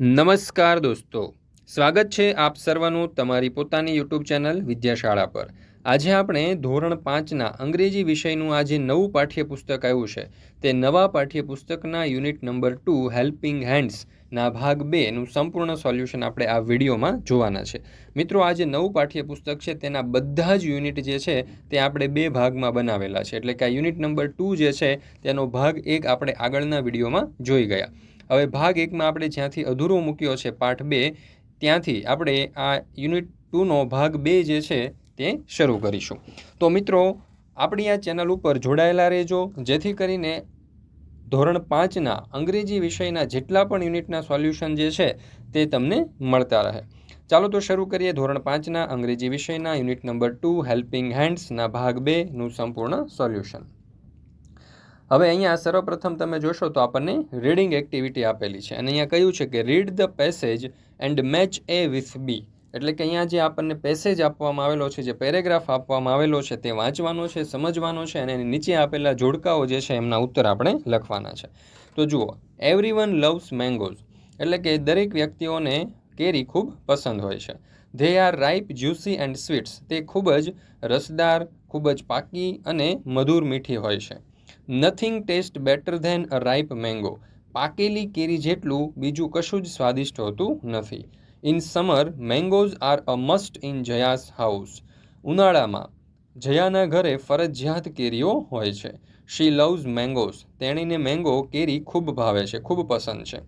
નમસ્કાર દોસ્તો. સ્વાગત છે આપ સર્વનું તમારી પોતાની યુટ્યુબ ચેનલ વિદ્યાશાળા પર. આજે આપણે ધોરણ પાંચના અંગ્રેજી વિષયનું આ જે નવું પાઠ્યપુસ્તક આવ્યું છે. તે નવા પાઠ્યપુસ્તકના યુનિટ નંબર ટુ, હેલ્પિંગ હેન્ડ્સના ભાગ બેનું સંપૂર્ણ સોલ્યુશન આપણે આ વિડીયોમાં જોવાના છે. મિત્રો આ જે નવું પાઠ્યપુસ્તક છે, તેના બધા જ યુનિટ જે છે, તે આપણે બે ભાગમાં બનાવેલા છે. એટલે કે આ યુનિટ નંબર ટુ જે છે, તેનો ભાગ એક આપણે આગળના વિડીયોમાં જોઈ ગયા. હવે ભાગ એકમાં આપણે જ્યાંથી અધૂરો મૂક્યો છે પાઠ બે, ત્યાંથી આપણે આ યુનિટ ટુનો ભાગ બે જે છે તે શરૂ કરીશું. તો મિત્રો, આપણી આ ચેનલ ઉપર જોડાયેલા રહેજો, જેથી કરીને ધોરણ પાંચના અંગ્રેજી વિષયના જેટલા પણ યુનિટના સોલ્યુશન જે છે તે તમને મળતા રહે. ચાલો તો શરૂ કરીએ ધોરણ પાંચના અંગ્રેજી વિષયના યુનિટ નંબર ટુ, હેલ્પિંગ હેન્ડ્સના ભાગ બેનું સંપૂર્ણ સોલ્યુશન. હવે અહીંયા સર્વપ્રથમ તમે જોશો તો આપણને રીડિંગ એક્ટિવિટી આપેલી છે. અને અહીંયા કહ્યું છે કે read the passage and match A with B એટલે કે અહીંયા જે આપણને પેસેજ આપવામાં આવેલો છે, જે પેરેગ્રાફ આપવામાં આવેલો છે, તે વાંચવાનો છે, સમજવાનો છે અને એની નીચે આપેલા જોડકાઓ જે છે એમના ઉત્તર આપણે લખવાના છે. તો જુઓ એવરી વન લવ્સ મેંગોઝ એટલે કે દરેક વ્યક્તિઓને કેરી ખૂબ પસંદ હોય છે. They are ripe juicy and sweets તે ખૂબ જ રસદાર, ખૂબ જ પાકી અને મધુર મીઠી હોય છે. Nothing taste better than a ripe mango પાકેલી કેરી જેટલું બીજું કશું જ સ્વાદિષ્ટ હોતું નથી. In summer mangoes are a must in Jaya's house ઉનાળામાં, જયાના ઘરે ફરજિયાત કેરીઓ હોય છે. શી લવ્સ મેંગોઝ તેણીને મેંગો કેરી ખૂબ ભાવે છે, ખૂબ પસંદ છે.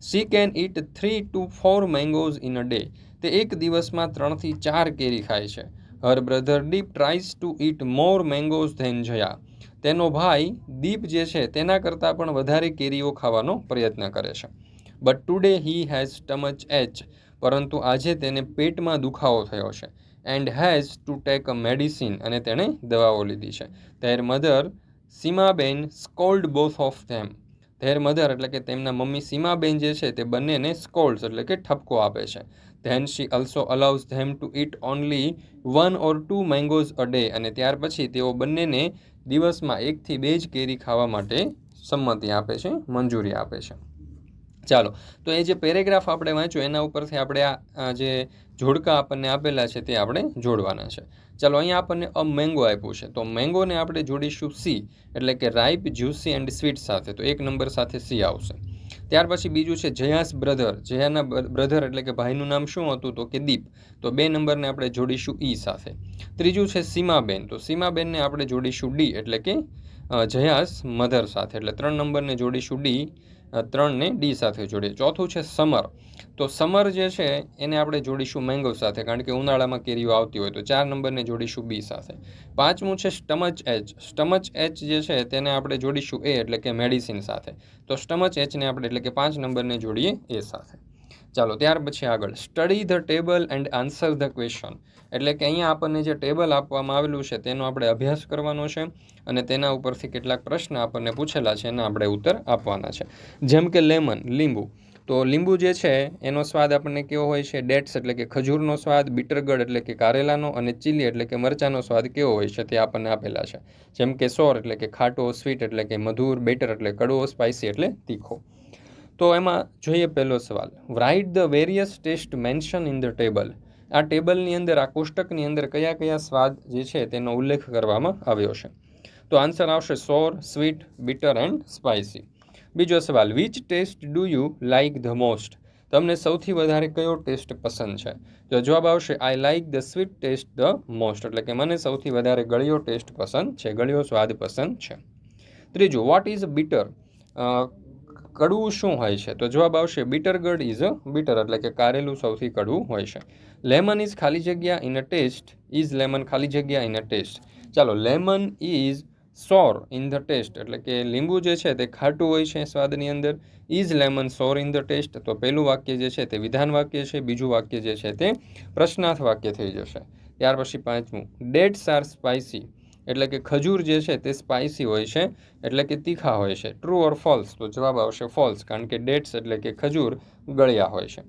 She can eat three two four mangoes in a day તે એક દિવસમાં ત્રણથી ચાર કેરી ખાય છે. Her brother Deep tries to eat more mangoes than Jaya તેનો ભાઈ દીપ જે છે તેના કરતાં પણ વધારે કેરીઓ ખાવાનો પ્રયત્ન કરે છે. But today he has stomach ache પરંતુ આજે તેને પેટમાં દુખાવો થયો છે and has to take a medicine અને તેણે દવાઓ લીધી છે. Their mother Seemaben scold both of them their mother એટલે કે તેમના મમ્મી સીમાબેન જે છે તે બંનેને સ્કોલ્ડ્સ એટલે કે ઠપકો આપે છે. Then she also allows them to eat only one or two mangoes a day અને ત્યાર પછી તેઓ બંનેને દિવસમાં એકથી બે જ કેરી ખાવા માટે સંમતિ આપે છે, મંજૂરી આપે છે. ચાલો, તો એ જે પેરેગ્રાફ આપણે વાંચ્યો, એના ઉપરથી આપણે આ જે જોડકા આપણને આપેલા છે તે આપણે જોડવાના છે. ચાલો, અહીંયા આપણને અ મેંગો આપ્યું છે. તો મેંગોને આપણે જોડીશું સી, એટલે કે રાઈપ જ્યુસી એન્ડ સ્વીટ સાથે. તો એક નંબર સાથે સી આવશે. ત્યાર પછી બીજું છે જયાસ બ્રધર. જયાના બ્રધર એટલે કે ભાઈનું નામ શું હતું તો કે દીપ. તો બે નંબરને આપણે જોડીશું ઈ સાથે. ત્રીજું છે સીમાબેન. તો સીમાબેનને આપણે જોડીશું ડી એટલે કે જયાસ મધર સાથે. એટલે ત્રણ નંબરને જોડીશું ડી. ત્રણને ડી સાથે જોડીએ. ચોથું છે સમર. તો સમર જે છે, એને આપણે જોડીશું મેંગો સાથે, કારણ કે ઉનાળામાં કેરીઓ આવતી હોય તો ચાર નંબરને જોડીશું બી સાથે. પાંચમું છે સ્ટમચ એચ સ્ટમચ એચ જે છે, તેને આપણે જોડીશું એ, એટલે કે મેડિસિન સાથે. તો સ્ટમચ એચને આપણે, એટલે કે પાંચ નંબરને જોડીએ એ સાથે. ચાલો, ત્યાર પછી આગળ. Study the table and answer the question એટલે કે અહીંયા આપણને જે ટેબલ આપવામાં આવેલું છે, તેનો આપણે અભ્યાસ કરવાનો છે અને તેના ઉપરથી કેટલાક પ્રશ્ન આપણને પૂછેલા છે, એના આપણે ઉત્તર આપવાના છે. જેમ કે લેમન લીંબુ. તો લીંબુ જે છે, એનો સ્વાદ આપણને કેવો હોય છે? ડેટ્સ એટલે કે ખજૂરનો સ્વાદ બીટરગઢ એટલે કે કારેલાનો અને ચીલી એટલે કે મરચાનો સ્વાદ કેવો હોય છે તે આપણને આપેલા છે. જેમ કે સોર એટલે કે ખાટો સ્વીટ એટલે કે મધુર બેટર એટલે કડવો સ્પાઇસી એટલે તીખો. તો એમાં જોઈએ પહેલો સવાલ. Write the various taste mention in the table આ ટેબલની અંદર, આ કોષ્ટકની અંદર કયા કયા સ્વાદ જે છે તેનો ઉલ્લેખ કરવામાં આવ્યો છે. તો આન્સર આવશે સોર, સ્વીટ બીટર એન્ડ સ્પાઇસી બીજો સવાલ which taste do you like the most તમને સૌથી વધારે કયો ટેસ્ટ પસંદ છે? તો જવાબ આવશે I like the sweet taste the most એટલે કે મને સૌથી વધારે ગળ્યો ટેસ્ટ પસંદ છે, ગળ્યો સ્વાદ પસંદ છે. ત્રીજું વોટ ઇઝ બીટર કડવું શું હોય છે? તો જવાબ આવશે બીટરગઢ ઇઝ અ બીટર એટલે કે કારેલું સૌથી કડવું હોય છે. લેમન ઇઝ ખાલી જગ્યા in a taste is lemon ખાલી જગ્યા ઇન અ ટેસ્ટ ચાલો lemon is sour in the taste એટલે કે લીંબુ જે છે તે ખાટું હોય છે સ્વાદની અંદર. Is lemon sour in the taste તો પહેલું વાક્ય જે છે તે વિધાન વાક્ય છે, બીજું વાક્ય જે છે તે પ્રશ્નાર્થ વાક્ય થઈ જશે. ત્યાર પછી પાંચમું. ડેટ્સ આર સ્પાઇસી એટલે કે ખજૂર જે છે તે સ્પાઇસી હોય છે, એટલે કે તીખા હોય છે. ટ્રુ ઓર ફોલ્સ તો જવાબ આવશે ફોલ્સ કારણ કે ડેટ્સ એટલે કે ખજૂર ગળ્યા હોય છે.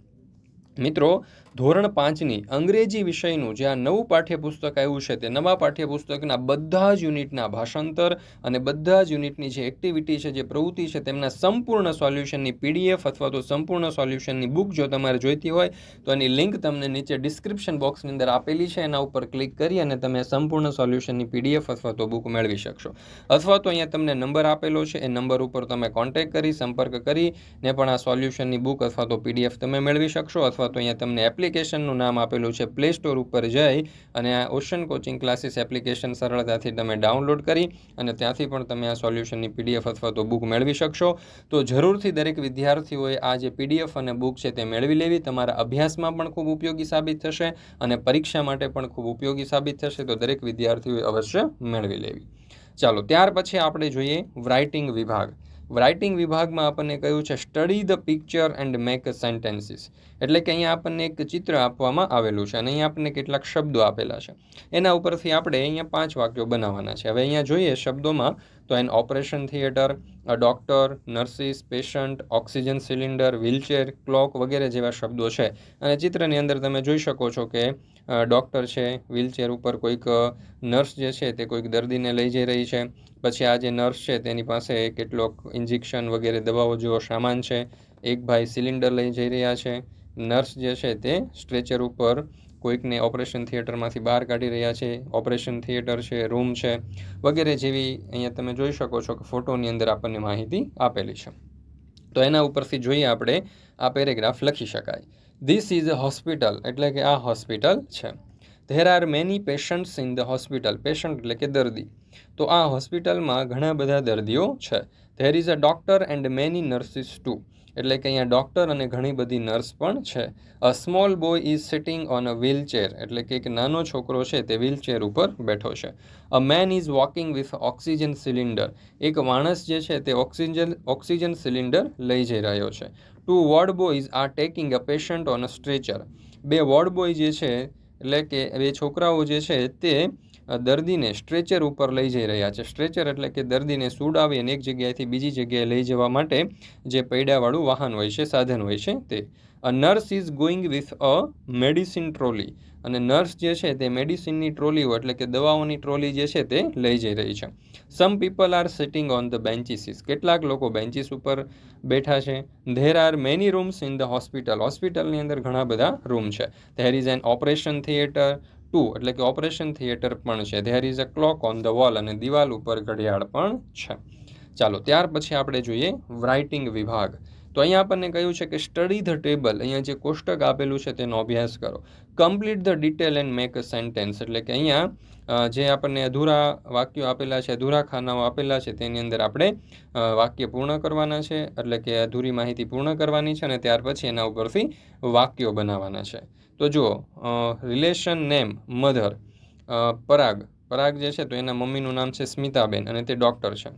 મિત્રો ધોરણ પાંચની અંગ્રેજી વિષયનું જે આ નવું પાઠ્યપુસ્તક આવ્યું છે તે નવા પાઠ્યપુસ્તકના બધા જ યુનિટના ભાષાંતર અને બધા જ યુનિટની જે એક્ટિવિટી છે, જે પ્રવૃત્તિ છે, તેમના સંપૂર્ણ સોલ્યુશનની પીડીએફ અથવા તો સંપૂર્ણ સોલ્યુશનની બુક જો તમારે જોઈતી હોય, તો એની લિંક તમને નીચે ડિસ્ક્રિપ્શન બોક્સની અંદર આપેલી છે. એના ઉપર ક્લિક કરી અને તમે સંપૂર્ણ સોલ્યુશનની પીડીએફ અથવા તો બુક મેળવી શકશો. અથવા તો અહીંયા તમને નંબર આપેલો છે, એ નંબર ઉપર તમે કોન્ટેક્ટ કરી, સંપર્ક કરીને પણ આ સોલ્યુશનની બુક અથવા તો પીડીએફ તમે મેળવી શકશો. અથવા તો અહીંયા તમને એપ્લિકેશનનું નામ આપેલું છે પ્લે સ્ટોર ઉપર જઈ અને આ ઓશન કોચિંગ ક્લાસીસ એપ્લિકેશન સરળતાથી તમે ડાઉનલોડ કરી અને ત્યાંથી પણ તમે આ સોલ્યુશનની પીડીએફ અથવા તો બુક મેળવી શકશો. તો જરૂરથી દરેક વિદ્યાર્થીઓએ આ જે પીડીએફ અને બુક છે તે મેળવી લેવી. તમારા અભ્યાસમાં પણ ખૂબ ઉપયોગી સાબિત થશે અને પરીક્ષા માટે પણ ખૂબ ઉપયોગી સાબિત થશે. તો દરેક વિદ્યાર્થીઓએ અવશ્ય મેળવી લેવી. ચાલો, ત્યાર પછી આપણે જોઈએ રાઇટિંગ વિભાગ. રાઇટિંગ વિભાગમાં આપણને કહ્યું છે study the picture and make sentences એટલે કે અહીંયા આપણને એક ચિત્ર આપવામાં આવેલું છે અને અહીંયા આપણને કેટલાક શબ્દો આપેલા છે. એના ઉપરથી આપણે અહીંયા પાંચ વાક્યો બનાવવાના છે. હવે અહીંયા જોઈએ શબ્દોમાં, તો an operation theatre doctor, nurses, patient, oxygen cylinder, wheelchair, clock વગેરે જેવા શબ્દો છે. અને ચિત્રની અંદર તમે જોઈ શકો છો કે ડૉક્ટર છે, વ્હીલચેર ઉપર કોઈક નર્સ જે છે તે કોઈક દર્દીને લઈ જઈ રહી છે. પછી આ જે નર્સ છે તેની પાસે કેટલોક ઇન્જેક્શન વગેરે દવાઓ જેવો સામાન છે. એક ભાઈ સિલિન્ડર લઈ જઈ રહ્યા છે. નર્સ જે છે તે સ્ટ્રેચર ઉપર કોઈકને ઓપરેશન થિયેટરમાંથી બહાર કાઢી રહ્યા છે. ઓપરેશન થિયેટર છે, રૂમ છે, વગેરે જેવી અહીંયા તમે જોઈ શકો છો કે ફોટોની અંદર આપણને માહિતી આપેલી છે. તો એના ઉપરથી જોઈએ આપણે આ પેરેગ્રાફ લખી શકાય. ધીસ ઇઝ અ હોસ્પિટલ એટલે કે આ હોસ્પિટલ છે. There are many patients in the hospital patient એટલે કે દર્દી. તો આ હોસ્પિટલમાં ઘણા બધા દર્દીઓ છે. There is a doctor and many nurses too એટલે કે અહીંયા ડૉક્ટર અને ઘણી બધી નર્સ પણ છે. A small boy is sitting on a wheelchair એટલે કે એક નાનો છોકરો છે તે વ્હીલચેર ઉપર બેઠો છે. A man is walking with oxygen cylinder એક માણસ જે છે તે ઓક્સિજન ઓક્સિજન સિલિન્ડર લઈ જઈ રહ્યો છે. Two ward boys are taking a patient on a stretcher બે વોર્ડ બોય જે છે, એટલે કે બે છોકરાઓ જે છે, તે દર્દીને સ્ટ્રેચર ઉપર લઈ જઈ રહ્યા છે. સ્ટ્રેચર એટલે કે દર્દીને સુડાવી અને એક જગ્યાએથી બીજી જગ્યાએ લઈ જવા માટે જે પૈડાવાળું વાહન હોય છે, સાધન હોય છે, તે. A nurse is going with a medicine trolley અને નર્સ જે છે તે મેડિસિનની ટ્રોલીઓ એટલે કે દવાઓની ટ્રોલી જે છે તે લઈ જઈ રહી છે. Some people are sitting on the benches કેટલાક લોકો બેન્ચીસ ઉપર બેઠા છે. There are many rooms in the hospital હોસ્પિટલની અંદર ઘણા બધા રૂમ છે. There is an operation theatre too એટલે કે ઓપરેશન થિયેટર પણ છે. There is a clock on the wall અને દિવાલ ઉપર ઘડિયાળ પણ છે. ચાલો, ત્યાર પછી આપણે જોઈએ રાઇટિંગ વિભાગ. તો અહીંયા આપણને કહ્યું છે કે સ્ટડી ધ ટેબલ અહીંયા જે કોષ્ટક આપેલું છે તેનો અભ્યાસ કરો. Complete the detail and make a sentence એટલે કે અહીંયા જે આપણને અધૂરા વાક્યો આપેલા છે, અધૂરા ખાનાઓ આપેલા છે, તેની અંદર આપણે વાક્ય પૂર્ણ કરવાના છે. એટલે કે અધૂરી માહિતી પૂર્ણ કરવાની છે અને ત્યાર પછી એના ઉપરથી વાક્યો બનાવવાના છે. તો જુઓ relation name mother Parag. Parag જે છે તો એના મમ્મીનું નામ છે સ્મિતાબેન અને તે ડૉક્ટર છે.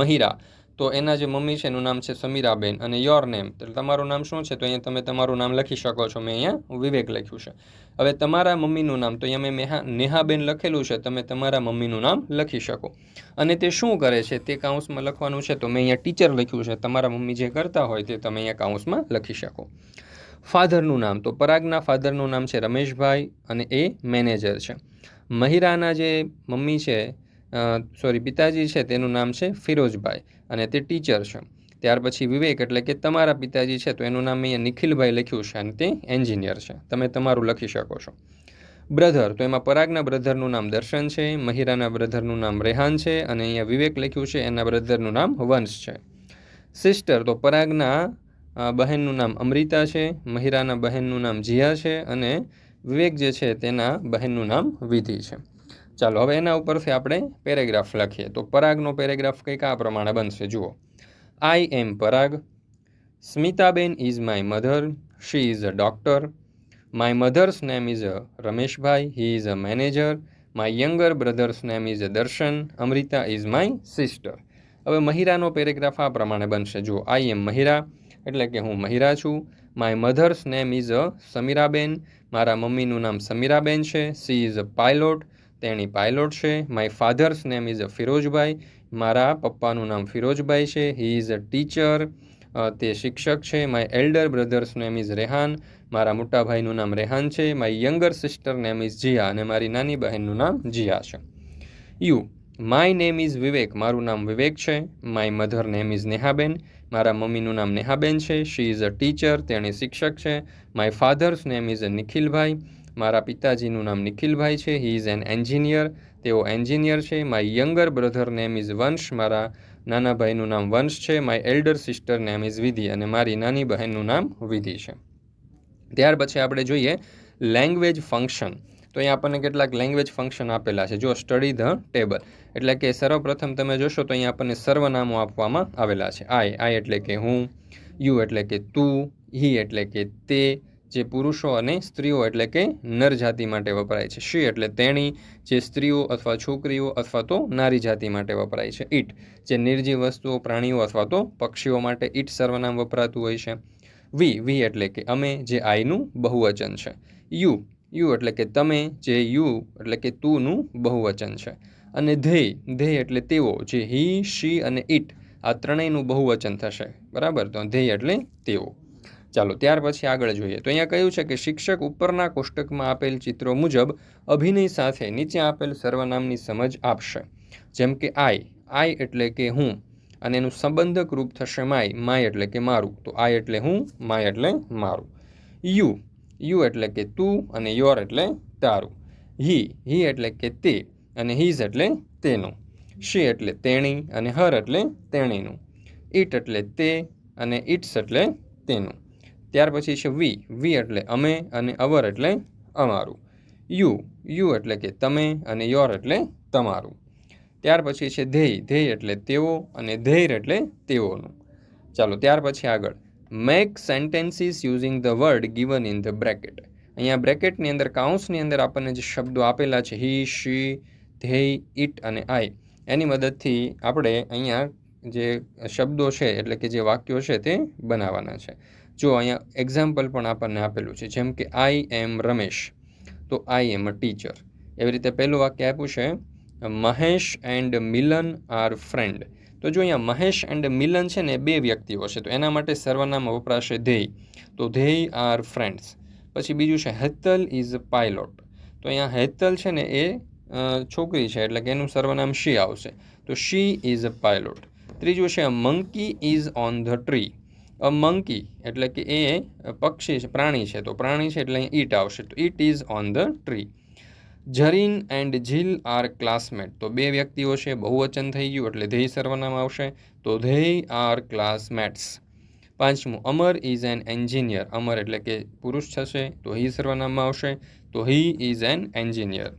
મહિરા. તો એના જે મમ્મી છે એનું નામ છે સમીરાબેન અને યોર નેમ તો તમારું નામ શું છે? તો અહીંયા તમે તમારું નામ લખી શકો છો. મેં અહીંયા વિવેક લખ્યું છે. હવે તમારા મમ્મીનું નામ, તો અહીંયા મેં મેહા નેહાબેન લખેલું છે. તમે તમારા મમ્મીનું નામ લખી શકો. અને તે શું કરે છે? તે કાઉન્સમાં લખવાનું છે. તો મેં અહીંયા ટીચર લખ્યું છે. તમારા મમ્મી જે કરતા હોય તે તમે અહીંયા કાઉન્સમાં લખી શકો. ફાધરનું નામ, તો પરાગના ફાધરનું નામ છે રમેશભાઈ અને એ મેનેજર છે. મહિરાના જે મમ્મી છે સોરી પિતાજી છે, તેનું નામ છે ફિરોજભાઈ અને તે ટીચર છે. ત્યાર પછી વિવેક એટલે કે તમારા પિતાજી છે, તો એનું નામ અહીંયા નિખિલભાઈ લખ્યું છે અને તે એન્જિનિયર છે. તમે તમારું લખી શકો છો. બ્રધર તો એમાં પરાગના બ્રધરનું નામ દર્શન છે, મહિરાના બ્રધરનું નામ રેહાન છે અને અહીંયા વિવેક લખ્યું છે, એના બ્રધરનું નામ વંશ છે. સિસ્ટર તો પરાગના બહેનનું નામ અમૃતા છે, મહિરાના બહેનનું નામ જીયા છે અને વિવેક જે છે, તેના બહેનનું નામ વિધિ છે. ચાલો, હવે એના ઉપરથી આપણે પેરેગ્રાફ લખીએ. તો પરાગનો પેરેગ્રાફ કંઈક આ પ્રમાણે બનશે. જુઓ. I am Parag. Smitaben is my mother she is a doctor my mother's name is a Rameshbhai. He is a manager my younger brother's name is a Darshan. Amruta is my sister હવે મહિરાનો paragraph આ પ્રમાણે બનશે. જુઓ. I એમ મહિરા, એટલે કે હું મહિરા છું. My mother's name is a Samiraben. મારા મમ્મીનું નામ સમીરાબેન છે. સી ઇઝ અ પાયલોટ તેણી પાયલોટ છે. My father's name is a Firojbhai. મારા પપ્પાનું નામ ફિરોજભાઈ છે. હી ઇઝ અ ટીચર તે શિક્ષક છે. My elder brother's name is Rehan. મારા મોટા ભાઈનું નામ રેહાન છે. My younger sister name is Jiya અને મારી નાની બહેનનું નામ જીયા છે. You my name is Vivek. મારું નામ વિવેક છે. My mother name is Nehaben. મારા મમ્મીનું નામ નેહાબેન છે. શી ઇઝ અ ટીચર તેણી શિક્ષક છે. My father's name is Nikhilbhai. મારા પિતાજીનું નામ નિખિલભાઈ છે. હી ઇઝ એન એન્જિનિયર તેઓ એન્જિનિયર છે. My younger brother name is Vansh મારા નાના ભાઈનું નામ વંશ છે. My elder sister name is Vidhi અને મારી નાની બહેનનું નામ વિધિ છે. ત્યાર પછી આપણે જોઈએ લેંગ્વેજ ફંક્શન તો અહીંયા આપણને કેટલાક લેંગ્વેજ ફંક્શન આપેલા છે. જો સ્ટડી ધ ટેબલ એટલે કે સર્વપ્રથમ તમે જોશો તો અહીંયા આપણને સર્વનામો આપવામાં આવેલા છે. આઈ આઈ એટલે કે હું યુ એટલે કે તું હી એટલે કે તે જે પુરુષો અને સ્ત્રીઓ એટલે કે નર જાતિ માટે વપરાય છે. શી એટલે તેણી, જે સ્ત્રીઓ અથવા છોકરીઓ અથવા તો નારી જાતિ માટે વપરાય છે. ઈટ, જે નિર્જીવ વસ્તુઓ, પ્રાણીઓ અથવા તો પક્ષીઓ માટે ઈટ સર્વનામ વપરાતું હોય છે. વી વી એટલે કે અમે, જે આઈનું બહુવચન છે. યુ યુ એટલે કે તમે, જે યુ એટલે કે તુંનું બહુવચન છે. અને ધ્યેય ધ્યેય એટલે તેઓ, જે હી, શી અને ઈટ આ ત્રણેયનું બહુવચન થશે. બરાબર? તો ધ્યેય એટલે તેઓ. ચાલો, ત્યાર પછી આગળ જોઈએ. તો અહીંયા કહ્યું છે કે શિક્ષક ઉપરના કોષ્ટકમાં આપેલ ચિત્રો મુજબ અભિનય સાથે નીચે આપેલ સર્વનામની સમજ આપશે. જેમ કે આઈ આઈ એટલે કે હું, અને એનું સંબંધક રૂપ થશે માય માય એટલે કે મારું. તો આઈ એટલે હું, માય એટલે મારું. યુ યુ એટલે કે તું, અને યોર એટલે તારું. હી હી એટલે કે તે, અને હીઝ એટલે તેનું. શી એટલે તેણી, અને હર એટલે તેણીનું. ઇટ એટલે તે, અને ઇટ્સ એટલે તેનું. ત્યાર પછી છે વી વી એટલે અમે અને અવર એટલે અમારું. યુ યુ એટલે કે તમે અને યોર એટલે તમારું. ત્યાર પછી છે ધ્યેય. ધ્યેય એટલે તેઓ અને ધૈર્ય એટલે તેઓનું. ચાલો, ત્યાર પછી આગળ. Make sentences using the word given in the bracket અહીંયા બ્રેકેટની અંદર કાઉન્સની અંદર આપણને જે શબ્દો આપેલા છે હી શી ધ્યેય ઇટ અને આઈ એની મદદથી આપણે અહીંયા જે શબ્દો છે, એટલે કે જે વાક્યો છે તે બનાવવાના છે. જો અહીંયા એક્ઝામ્પલ પણ આપણને આપેલું છે, જેમ કે આઈ એમ રમેશ તો આઈ એમ અ ટીચર એવી રીતે પહેલું વાક્ય આપ્યું છે, Mahesh and Milan are friend તો જો અહીંયા મહેશ એન્ડ મિલન છે ને બે વ્યક્તિઓ છે, તો એના માટે સર્વનામ વપરાશે ધ્યેય. તો ધ્યેય આર ફ્રેન્ડ્સ પછી બીજું છે, હેતલ ઇઝ પાયલોટ તો અહીંયા હેતલ છે ને એ છોકરી છે, એટલે કે એનું સર્વનામ શી આવશે? તો શી ઇઝ અ પાયલોટ ત્રીજું છે monkey is on the tree a monkey એટલે કે એ પક્ષી છે, પ્રાણી છે. તો પ્રાણી છે એટલે અહીં ઈટ આવશે. તો it is on the tree Zarin and Jill are classmate તો બે વ્યક્તિઓ છે, બહુવચન થઈ ગયું એટલે ધ્યેય સર્વનામ આવશે. તો ધ્યેય આર ક્લાસમેટ્સ પાંચમું, Amar is an engineer Amar એટલે કે પુરુષ થશે, તો હી સર્વનામમાં આવશે. તો he is an engineer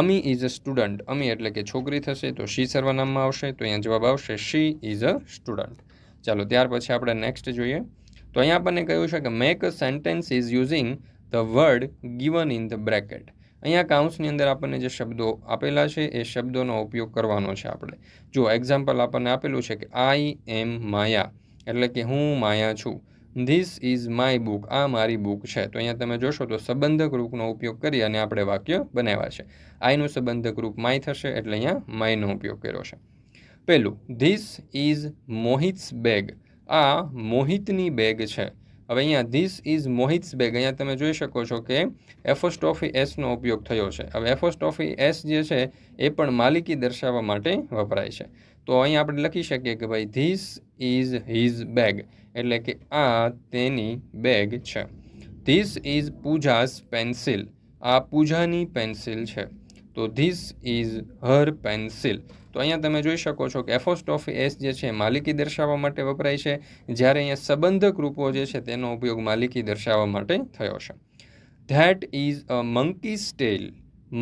Ami is a student Ami એટલે કે છોકરી થશે, તો શી સર્વનામમાં આવશે? તો અહીંયા જવાબ આવશે, શી ઇઝ અ સ્ટુડન્ટ ચાલો, ત્યાર પછી આપણે નેક્સ્ટ જોઈએ. તો અહીંયા આપણને કહ્યું છે કે make a sentence is using the word given in the bracket અહીંયા કાઉન્સની અંદર આપણને જે શબ્દો આપેલા છે, એ શબ્દોનો ઉપયોગ કરવાનો છે આપણે. જો એક્ઝામ્પલ આપણને આપેલું છે કે આઈ એમ માયા એટલે કે, હું માયા છું. ધીસ ઇઝ માય બુક આ મારી બુક છે. તો અહીંયા તમે જોશો તો સંબંધક રૂપનો ઉપયોગ કરી અને આપણે વાક્ય બનાવ્યા છે. આઈનું સંબંધક રૂપ માય થશે, એટલે અહીંયા માયનો ઉપયોગ કર્યો છે. પહેલું ધીસ ઇઝ મોહિત્સ બેગ આ મોહિતની બેગ છે. હવે અહીંયા ધીસ ઇઝ મોહિત્સ બેગ અહીંયા તમે જોઈ શકો છો કે એફોસ્ટોફી એસનો ઉપયોગ થયો છે. હવે એફોસ્ટોફી એસ જે છે, એ પણ માલિકી દર્શાવવા માટે વપરાય છે. તો અહીંયા આપણે લખી શકીએ કે ભાઈ ધીસ ઇઝ હિઝ બેગ એટલે કે આ તેની બેગ છે. ધીસ ઇઝ પૂજાસ પેન્સિલ આ પૂજાની પેન્સિલ છે. તો ધીસ ઇઝ હર પેન્સિલ તો અહીંયા તમે જોઈ શકો છો કે એફોસ્ટોફી એસ જે છે માલિકી દર્શાવવા માટે વપરાય છે. જ્યારે અહીંયા સંબંધક રૂપો જે છે તેનો ઉપયોગ માલિકી દર્શાવવા માટે થયો છે. That is a monkey's tail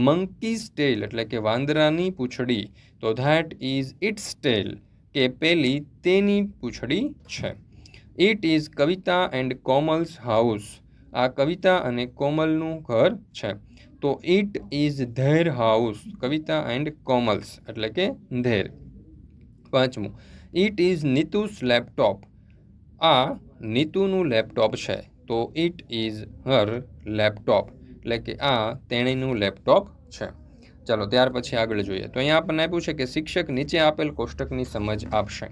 monkey's tail એટલે કે વાંદરાની પૂંછડી. તો ધેટ ઇઝ ઇટ્સ સ્ટેલ કે પેલી તેની પૂંછડી છે. It is Kavita and Komal's house આ કવિતા અને કોમલનું ઘર છે. તો it is their house, Kavita and Komal's, એટલે કે ધેર. પાંચમું ઇટ ઇઝ નીતુસ લેપટોપ. આ નીતુનું લેપટોપ છે, તો ઇટ ઇઝ હર લેપટોપ, એટલે કે આ તેણીનું લેપટોપ છે. ચાલો, ત્યાર પછી આગળ જોઈએ. તો અહીંયા આપણને આપ્યું છે કે શિક્ષક નીચે આપેલ કોષ્ટકની સમજ આપશે.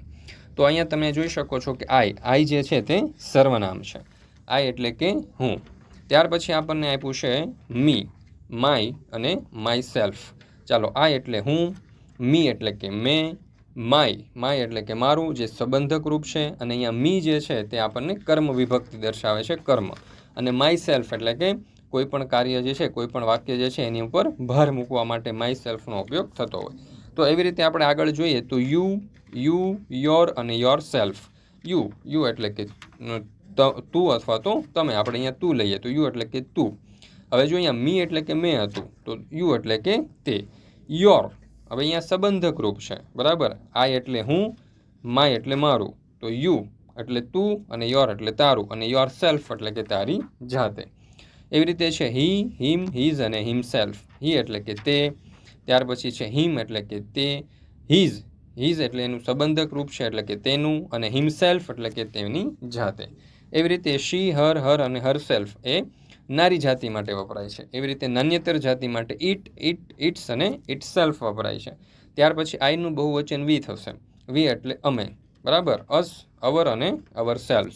તો અહીંયા તમે જોઈ શકો છો કે આઈ આઈ જે છે તે સર્વનામ છે. આઈ એટલે કે હું. ત્યાર પછી આપણને આપ્યું છે મી. માય અને માય સેલ્ફ ચાલો, આ એટલે હું, મી એટલે કે મેં, માય. માય એટલે કે મારું, જે સંબંધક રૂપ છે. અને અહીંયા મી જે છે તે આપણને કર્મ વિભક્તિ દર્શાવે છે, કર્મ. અને માય સેલ્ફ એટલે કે કોઈ પણ કાર્ય જે છે, કોઈ પણ વાક્ય જે છે, એની ઉપર ભાર મૂકવા માટે માય સેલ્ફનો ઉપયોગ થતો હોય. તો એવી રીતે આપણે આગળ જોઈએ તો યુ યુ યોર અને યોર સેલ્ફ યુ યુ એટલે કે તું અથવા તો તમે. આપણે અહીંયા તું લઈએ તો યુ એટલે કે તું. હવે જો અહીંયા મી એટલે કે મેં હતું, તો યુ એટલે કે તે. યોર. હવે અહીંયા સંબંધક રૂપ છે, બરાબર? આઈ એટલે હું, માય એટલે મારું. તો યુ એટલે તું અને યોર એટલે તારું, અને યોર સેલ્ફ એટલે કે તારી જાતે. એવી રીતે છે હી, હિમ, હિઝ અને હિમસેલ્ફ. હી એટલે કે તે, ત્યાર પછી છે હિમ એટલે કે તે, હિઝ. હિઝ એટલે એનું સંબંધક રૂપ છે એટલે કે તેનું, અને હિમસેલ્ફ એટલે કે તેની જાતે. એવી રીતે શી, હર હર અને હર સેલ્ફ એ નારી જાતિ માટે વપરાય છે. એવી રીતે નાન્યતર જાતિ માટે ઇટ ઇટ ઇટ્સ અને ઇટ સેલ્ફ વપરાય છે. ત્યાર પછી આઈનું બહુવચન વી થશે. વી એટલે અમે. બરાબર? અસ, અવર અને અવર સેલ્ફ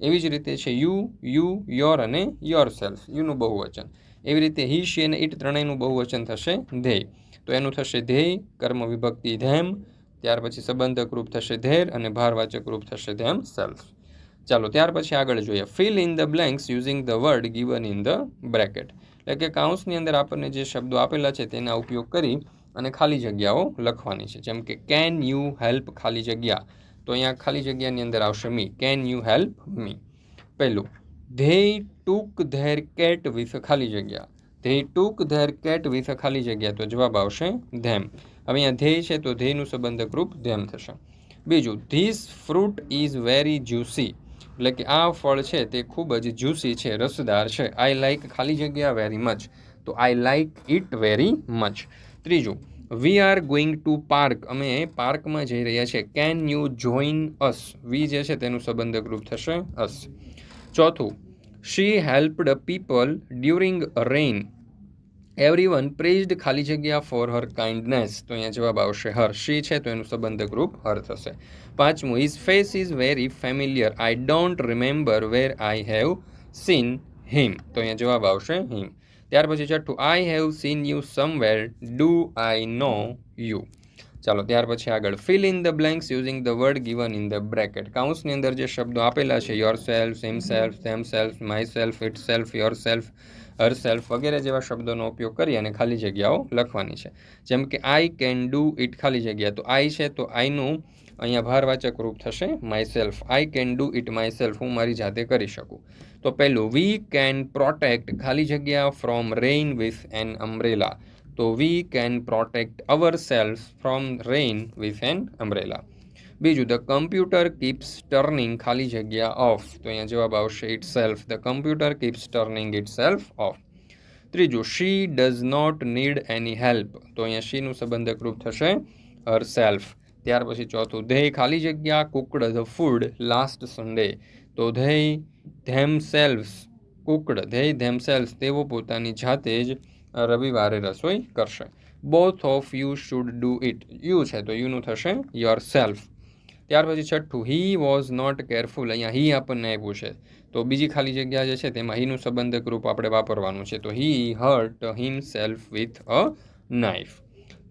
એવી જ રીતે છે યુ યુ, યોર અને યોર સેલ્ફ યુનું બહુવચન. એવી રીતે હી, શી અને ઇટ ત્રણેયનું બહુવચન થશે ધ્યેય તો એનું થશે ધ્યેય કર્મ, વિભક્તિ, ધેમ. ત્યાર પછી સંબંધક રૂપ થશે ધેર અને ભારવાચક રૂપ થશે ધેમ, સેલ્ફ. ચાલો, ત્યાર પછી આગળ જોઈએ. Fill in the blanks using the word given in the bracket એટલે કે કાઉન્સની અંદર આપણને જે શબ્દો આપેલા છે તેના ઉપયોગ કરી અને ખાલી જગ્યાઓ લખવાની છે. જેમ કે કેન યુ હેલ્પ ખાલી જગ્યા? તો અહીંયા ખાલી જગ્યાની અંદર આવશે me can you help me પહેલું they took their cat with ખાલી જગ્યા. They took their cat with ખાલી જગ્યા. તો જવાબ આવશે ધેમ હવે અહીંયા ધ્યેય છે તો ધ્યેયનું સંબંધક રૂપ ધેમ થશે. બીજું this fruit is very juicy એટલે કે આ ફળ છે તે ખૂબ જ જ્યુસી છે, રસદાર છે. આઈ લાઈક ખાલી જગ્યા વેરી મચ તો I like it very much ત્રીજું we are going to park અમે પાર્કમાં જઈ રહ્યા છીએ can you join us we જે છે તેનું સંબંધક રૂપ થશે અસ ચોથું she helped people during rain everyone praised ખાલી જગ્યા ફોર હર કાઇન્ડનેસ તો અહીંયા જવાબ આવશે હર શી છે, તો એનું સંબંધક રૂપ હર થશે. પાંચમું his face is very familiar I don't remember where I have seen him તો અહીંયા જવાબ આવશે હિમ ત્યાર પછી છઠ્ઠું I have seen you somewhere do I know you ચાલો, ત્યાર પછી આગળ. Fill in the blanks using the word given in the bracket કાઉન્સની અંદર જે શબ્દો આપેલા છે yourself himself themselves myself itself yourself herself વગેરે જેવા શબ્દોનો ઉપયોગ કરી અને ખાલી જગ્યાઓ લખવાની છે. જેમ કે આઈ કેન ડુ ઇટ ખાલી જગ્યા. તો આઈ છે તો આઈનું અહીંયા ભારવાચક રૂપ થશે myself I can do it myself હું મારી જાતે કરી શકું. તો પહેલું વી કેન પ્રોટેક્ટ ખાલી જગ્યા from rain with an umbrella તો we can protect ourself from rain with an umbrella બીજું ધ કમ્પ્યુટર કીપ્સ ટર્નિંગ ખાલી જગ્યા ઓફ તો અહીંયા જવાબ આવશે itself the computer keeps turning itself off ત્રીજું she does not need any help તો અહીંયા શીનું સંબંધક રૂપ થશે હર સેલ્ફ ત્યાર પછી ચોથું ધેય ખાલી જગ્યા cooked the food last Sunday તો they themselves cooked they themself તેઓ પોતાની જાતે જ રવિવારે રસોઈ કરશે. Both of you should do it you છે, તો યુનું થશે યોર સેલ્ફ ત્યાર પછી છઠ્ઠું હી વોઝ નોટ કેરફુલ અહીંયા હી આપણને આપ્યું છે. તો બીજી ખાલી જગ્યા જે છે તેમાં હીનું સંબંધક રૂપ આપણે વાપરવાનું છે. તો he hurt himself with a knife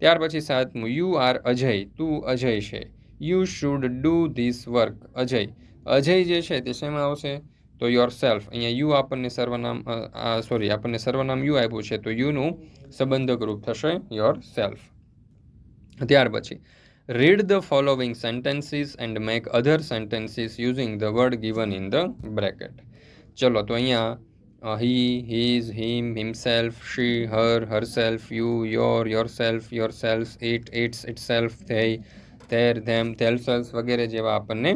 ત્યાર પછી સાતમું યુ આર અજય. તું અજય છે. You should do this work Ajay. Ajay જે છે તે શેમાં આવશે? તો યોર સેલ્ફ અહીંયા યુ આપણને સર્વનામ સોરી આપણને સર્વનામ યુ આપ્યું છે. તો યુનું સંબંધક રૂપ થશે યોર સેલ્ફ ત્યાર પછી read the following sentences and make other sentences using the word given in the bracket ચલો તો અહીંયા he, his, him, himself, she, her, herself, you, your, yourself, yourselves, it, its, itself, they, their, them, themselves વગેરે જેવા આપણને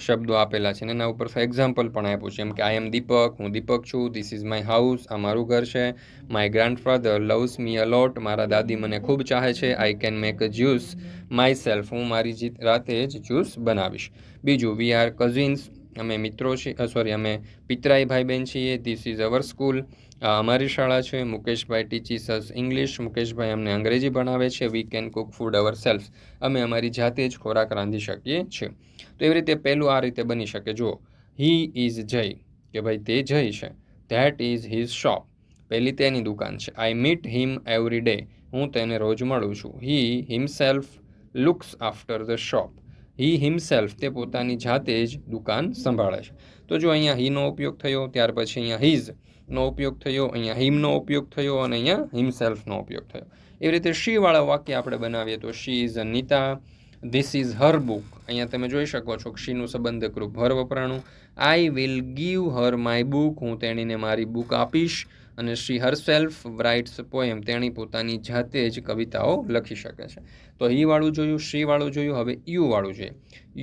શબ્દો આપેલા છે એના ઉપર એક્ઝામ્પલ પણ આપ્યું છે. એમ કે આઈ એમ દીપક હું દીપક છું ધીસ ઇઝ માય હાઉસ આ મારું ઘર છે my grandfather loves me a lot મારા દાદી મને ખૂબ ચાહે છે I can make a juice myself હું મારી જીત રાતે જ જ્યુસ બનાવીશ. બીજું વી આર કઝિન્સ અમે મિત્રો છીએ સોરી અમે પિતરાઈ ભાઈ બહેન છીએ ધીસ ઇઝ અવર સ્કૂલ અમારી શાળા છે, મુકેશભાઈ ટીચીસ અસ ઇંગ્લિશ મુકેશભાઈ અમને અંગ્રેજી ભણાવે છે we can cook food ourself અમે અમારી જાતે જ ખોરાક રાંધી શકીએ છીએ. તો એવી રીતે પહેલું આ રીતે બની શકે. જુઓ હી ઇઝ જય, કે ભાઈ તે જય છે. ધેટ ઇઝ હિઝ શોપ પહેલી તેની દુકાન છે. I meet him every day હું તેને રોજ મળું છું. He himself looks after the shop he himself તે પોતાની જાતે જ દુકાન સંભાળે છે. તો જો અહીંયા હીનો ઉપયોગ થયો, ત્યાર પછી અહીંયા હિઝ નો ઉપયોગ થયો, અહીંયા હિમનો ઉપયોગ થયો અને અહીંયા હિમસેલ્ફનો ઉપયોગ થયો. એવી રીતે શીવાળા વાક્ય આપણે બનાવીએ તો she is Neeta, this is her book. અહીંયા તમે જોઈ શકો છો કે શીનું સંબંધકરૂપ her વપરાણું. I will give her my book, હું તેણીને મારી બુક આપીશ અને શી હરસેલ્ફ રાઇટ્સ પોએમ તેણી પોતાની જાતે જ કવિતાઓ લખી શકે છે. તો વાળું જોયું, શી વાળું જોયું? હવે યુ વાળું જોઈએ.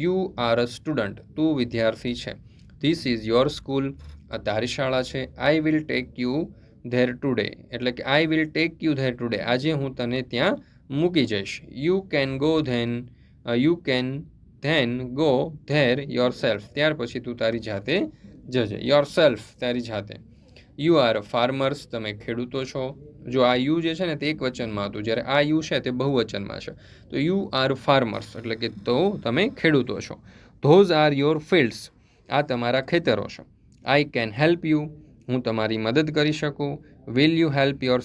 યુ આર અ સ્ટુડન્ટ, તું વિદ્યાર્થી છે. ધીસ ઇઝ યોર સ્કૂલ આ તારી શાળા છે. I will take you there today એટલે કે I will take you there today આજે હું તને ત્યાં મૂકી જઈશ. You can go then you can then go there yourself ત્યાર પછી તું તારી જાતે જજે. યોર સેલ્ફ તારી જાતે. યુ આર ફાર્મર્સ તમે ખેડૂતો છો. જો આ યુ જે છે ને, તે એક વચનમાં હતું. જ્યારે આ યુ છે, તે બહુવચનમાં છે. તો યુ આર ફાર્મર્સ એટલે કે તો તમે ખેડૂતો છો. ધોઝ આર યોર ફિલ્ડ્સ આ તમારા ખેતરો છે. આઈ કેન હેલ્પ યુ, હું તમારી મદદ કરી શકું. Will you help your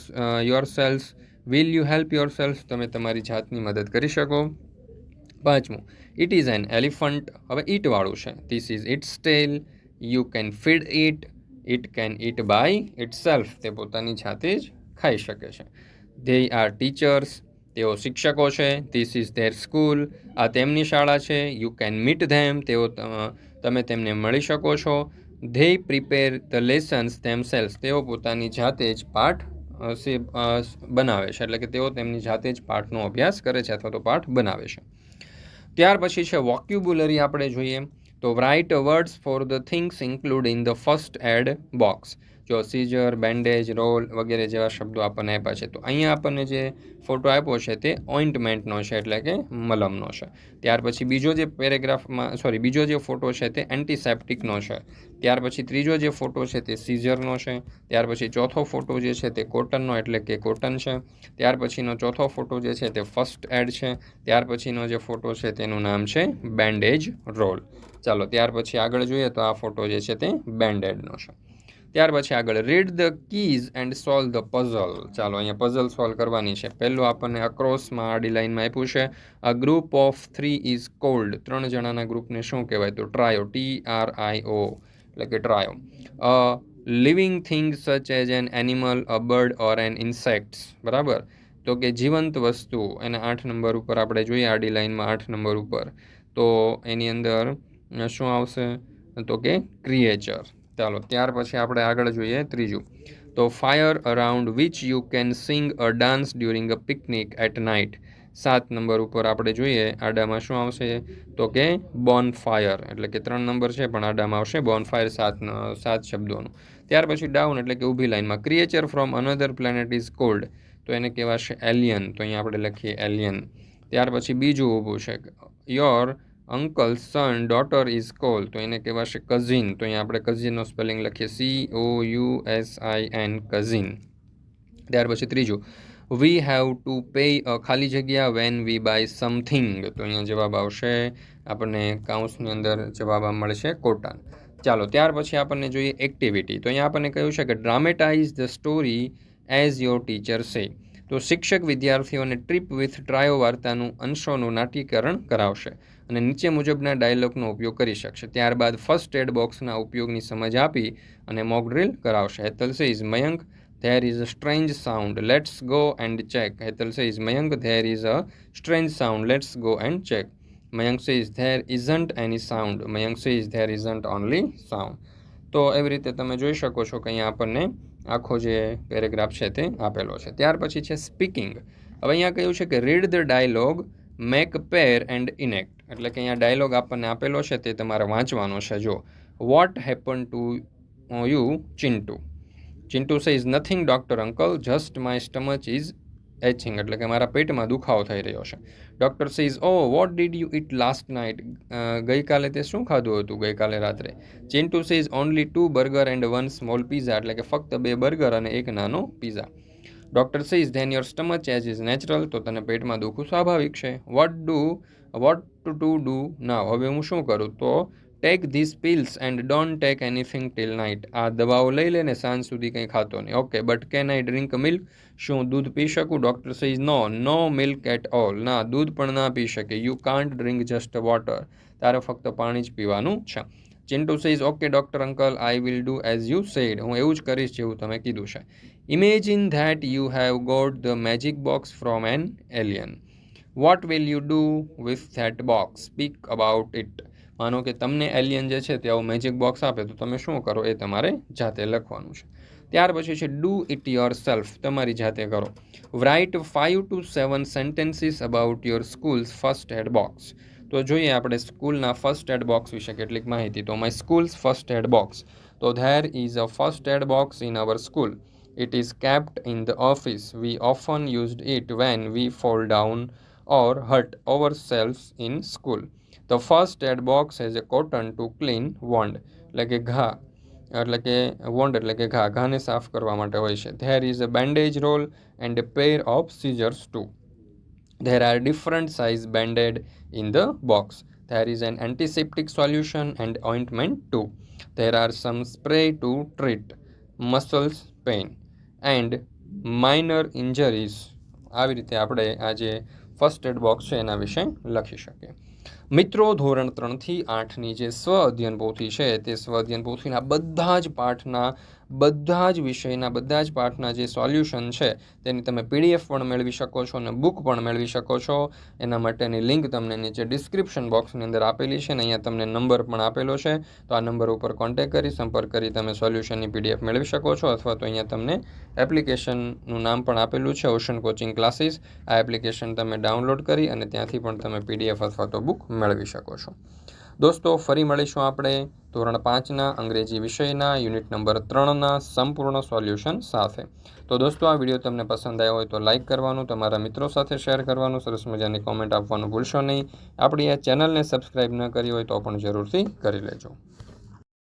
yourselves will you help yourselves તમે તમારી જાતની મદદ કરી શકો. પાંચમું ઇટ ઇઝ એન એલિફન્ટ હવે ઈટવાળું છે. This is its tail you can feed it it can eat by itself તે પોતાની જાતે જ ખાઈ શકે છે. ધે આર ટીચર્સ તેઓ શિક્ષકો છે. ધીસ ઇઝ ધેર સ્કૂલ આ તેમની શાળા છે. યુ કેન મીટ ધેમ તેઓ તમે તેમને મળી શકો છો. They prepare the lessons themselves તેઓ પોતાની જાતે જ પાઠ સે- બનાવે છે. એટલે કે તેઓ તેમની જાતે જ પાઠનો અભ્યાસ કરે છે અથવા તો પાઠ બનાવે છે. ત્યાર પછી છે વોક્યુબ્યુલરી આપણે જોઈએ. તો write words for the things include in the first aid box જો સીઝર બેન્ડેજ, રોલ વગેરે જેવા શબ્દો આપણને આપ્યા છે. તો અહીંયા આપણને જે ફોટો આપ્યો છે તે ઓઇન્ટમેન્ટનો છે, એટલે કે મલમનો છે. ત્યાર પછી બીજો જે પેરેગ્રાફમાં, સોરી, બીજો જે ફોટો છે તે એન્ટીસેપ્ટિકનો છે. ત્યાર પછી ત્રીજો જે ફોટો છે તે સીઝરનો છે. ત્યાર પછી ચોથો ફોટો જે છે તે કોટનનો, એટલે કે કોટન છે. ત્યાર પછીનો ચોથો ફોટો જે છે તે ફર્સ્ટ એડ છે. ત્યાર પછીનો જે ફોટો છે તેનું નામ છે બેન્ડેજ રોલ. ચાલો, ત્યાર પછી આગળ જોઈએ તો આ ફોટો જે છે તે બેન્ડેડનો છે. ત્યાર પછી આગળ read the keys and solve the puzzle ચાલો, અહીંયા પઝલ સોલ્વ કરવાની છે. પહેલું આપણને અક્રોસમાં આડી લાઇનમાં આપ્યું છે. A group of three is called ત્રણ જણાના ગ્રુપને શું કહેવાય? તો trio T R I O એટલે કે trio a living thing such as an animal a bird or an insects બરાબર? તો કે જીવંત વસ્તુ. એને આઠ નંબર ઉપર આપણે જોઈએ, આડી લાઇનમાં આઠ નંબર ઉપર. તો એની અંદર શું આવશે? તો કે ક્રિએચર ચાલો, ત્યાર પછી આપણે આગળ જોઈએ ત્રીજું. તો fire around which you can sing a dance during a picnic at night સાત નંબર ઉપર આપણે જોઈએ, આડામાં શું આવશે? તો કે બોન ફાયર એટલે કે ત્રણ નંબર છે, પણ આડામાં આવશે બોન ફાયર સાત સાત શબ્દોનું. ત્યાર પછી ડાઉન એટલે કે ઊભી લાઇનમાં creature from another planet is called તો એને કહેવાશે એલિયન તો અહીંયા આપણે લખીએ એલિયન ત્યાર પછી બીજું ઊભું છે. Your uncle son daughter is call તો એને કહેવાશે કઝિન તો અહીંયા આપણે કઝિનનો સ્પેલિંગ લખીએ. C O U S I N cousin ત્યાર પછી ત્રીજું. વી હેવ ટુ પે ખાલી જગ્યા વેન વી બાય સમથિંગ તો અહીંયા જવાબ આવશે. આપણને કાઉન્સની અંદર જવાબ મળશે કોટન ચાલો, ત્યાર પછી આપણને જોઈએ એક્ટિવિટી તો અહીંયા આપણને કહ્યું છે કે dramatize the story as your teacher say તો શિક્ષક વિદ્યાર્થીઓને ટ્રીપ વિથ ટ્રાયો વાર્તાનું અંશોનું નાટ્યકરણ કરાવશે. અને નીચે મુજબના ડાયલોગનો ઉપયોગ કરી શકશે. ત્યારબાદ ફર્સ્ટ એડ બોક્સના ઉપયોગની સમજ આપી અને મોક ડ્રિલ કરાવશે. Hetal is Mayank, there is a strange sound, let's go and check. Hetal is Mayank, there is a strange sound, let's go and check. Mayank is there isn't any sound. Mayank is there isn't only sound. તો એવી રીતે તમે જોઈ શકો છો કે અહીંયા આપણને આખો જે પેરેગ્રાફ છે તે આપેલો છે. ત્યાર પછી છે સ્પીકિંગ. હવે અહીંયા કહ્યું છે કે read the dialogue make pair and enact એટલે કે અહીંયા ડાયલોગ આપણને આપેલો છે તે તમારે વાંચવાનો છે. જો what happen to you Chintu Chintu is nothing doctor uncle just my stomach is aching એટલે કે મારા પેટમાં દુખાવો થઈ રહ્યો છે. Doctor says oh what did you eat last night ગઈકાલે તે શું ખાધું હતું ગઈકાલે રાત્રે? Chintu says only two burger and one small pizza એટલે કે ફક્ત બે બર્ગર અને એક નાનો pizza doctor says then your stomach as is natural તો તને પેટમાં દુખવું સ્વાભાવિક છે. What do what to do now હવે હું શું કરું? તો take this pills and don't take anything till night આ દવાઓ લઈ લેને સાંજ સુધી કંઈ ખાતો નહીં. Okay but can I drink milk શું દૂધ પી શકું? Doctor says no no milk at all ના, દૂધ પણ ના પી શકે. You can't drink just water તારે ફક્ત પાણી જ પીવાનું છે. Chintu says okay doctor uncle I will do as you said હું એવું જ કરીશ જેવું તમે કીધું છે. Imagine that you have got the magic box from an alien what will you do with that box speak about it. માનો કે તમને એલિયન જે છે તે આવું મેજિક બોક્સ આપે, તો તમે શું કરો? એ તમારે જાતે લખવાનું છે. ત્યાર પછી છે ડુ ઇટ યોર સેલ્ફ તમારી જાતે કરો. Write five to seven sentences about your school's first aid box તો જોઈએ આપણે સ્કૂલના ફર્સ્ટ એડ બોક્સ વિશે કેટલીક માહિતી. તો my school's first aid box તો there is a first aid box in our school It is kept in the office. We often used it when we fall down or hurt ourselves in school. The first aid box has a cotton to clean wound એટલે કે ઘા એટલે કે warned એટલે કે ઘા ઘાને સાફ કરવા માટે હોય છે there is a bandage roll and a pair of scissors too. There are different size band-aid in the box. There is an antiseptic solution and ointment too. There are some spray to treat muscles pain And minor injuries આવી રીતે આપણે આ જે first aid box છે એના વિશે લખી શકીએ. મિત્રો, ધોરણ ત્રણથી આઠની જે સ્વ અધ્યયન પોથી છે, તે સ્વ અધ્યયન પોથીના બધા જ પાઠના બધા જ વિષયના, બધા જ પાઠના જે સોલ્યુશન છે, તેની તમે પીડીએફ પણ મેળવી શકો છો અને બુક પણ મેળવી શકો છો. એના માટેની લિંક તમને નીચે ડિસ્ક્રિપ્શન બોક્સની અંદર આપેલી છે અને અહીંયા તમને નંબર પણ આપેલો છે. તો આ નંબર ઉપર કોન્ટેક કરી, સંપર્ક કરી તમે સોલ્યુશનની પીડીએફ મેળવી શકો છો અથવા તો અહીંયા તમને એપ્લિકેશનનું નામ પણ આપેલું છે, ઓશન કોચિંગ ક્લાસીસ. આ એપ્લિકેશન તમે ડાઉનલોડ કરી અને ત્યાંથી પણ તમે પીડીએફ અથવા તો બુક મેળવી શકો છો. દોસ્તો, ફરી મળીશું આપણે ધોરણ પાંચના અંગ્રેજી વિષયના યુનિટ નંબર ત્રણના સંપૂર્ણ સોલ્યુશન સાથે. તો દોસ્તો, આ વીડિયો તમને પસંદ આવ્યો હોય તો લાઇક કરવાનું, તમારા મિત્રો સાથે શેર કરવાનું, સરસ મજાની કોમેન્ટ આપવાનું ભૂલશો નહીં. આપણી આ ચેનલને સબસ્ક્રાઈબ ન કરી હોય તો પણ જરૂરથી કરી લેજો.